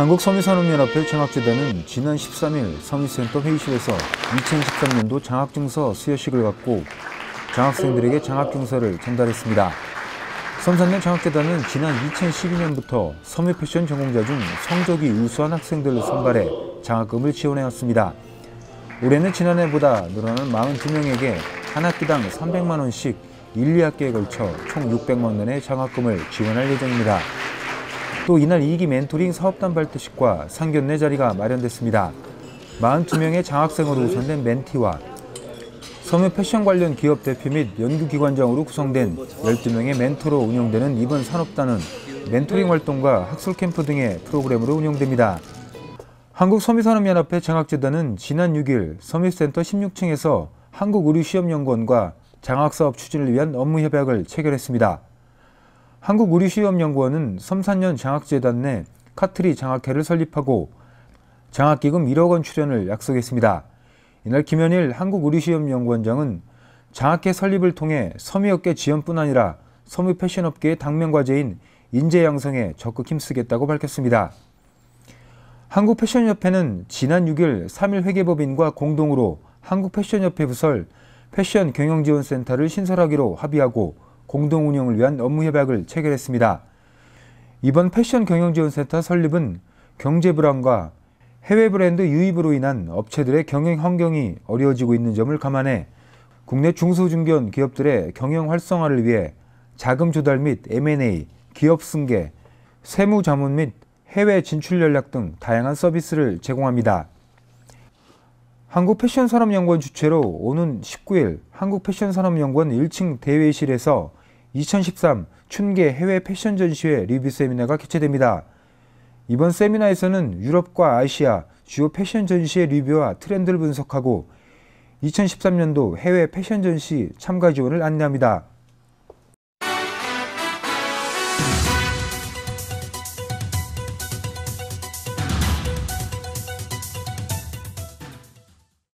한국섬유산업연합회 장학재단은 지난 13일 섬유센터 회의실에서 2013년도 장학증서 수여식을 갖고 장학생들에게 장학증서를 전달했습니다. 섬산면 장학재단은 지난 2012년부터 섬유 패션 전공자 중 성적이 우수한 학생들을 선발해 장학금을 지원해왔습니다. 올해는 지난해보다 늘어난 42명에게 한 학기당 300만 원씩 1, 2학기에 걸쳐 총 600만 원의 장학금을 지원할 예정입니다. 또 이날 2기 멘토링 사업단 발표식과 상견례 자리가 마련됐습니다. 42명의 장학생으로 우선된 멘티와 섬유 패션 관련 기업 대표 및 연구기관장으로 구성된 12명의 멘토로 운영되는 이번 산업단은 멘토링 활동과 학술 캠프 등의 프로그램으로 운영됩니다. 한국섬유산업연합회 장학재단은 지난 6일 섬유센터 16층에서 한국의료시험연구원과 장학사업 추진을 위한 업무 협약을 체결했습니다. 한국의료시험연구원은 섬산년 장학재단 내 카트리 장학회를 설립하고 장학기금 1억 원 출연을 약속했습니다. 이날 김현일 한국의료시험연구원장은 장학회 설립을 통해 섬유업계 지원뿐 아니라 섬유 패션업계의 당면과제인 인재 양성에 적극 힘쓰겠다고 밝혔습니다. 한국패션협회는 지난 6일 3일 회계법인과 공동으로 한국패션협회 부설 패션 경영지원센터를 신설하기로 합의하고 공동 운영을 위한 업무 협약을 체결했습니다. 이번 패션 경영지원센터 설립은 경제 불안과 해외 브랜드 유입으로 인한 업체들의 경영 환경이 어려워지고 있는 점을 감안해 국내 중소중견 기업들의 경영 활성화를 위해 자금 조달 및 M&A, 기업 승계, 세무 자문 및 해외 진출 전략 등 다양한 서비스를 제공합니다. 한국패션산업연구원 주최로 오는 19일 한국패션산업연구원 1층 대회실에서 2013 춘계 해외 패션 전시회 리뷰 세미나가 개최됩니다. 이번 세미나에서는 유럽과 아시아 주요 패션 전시의 리뷰와 트렌드를 분석하고 2013년도 해외 패션 전시 참가 지원을 안내합니다.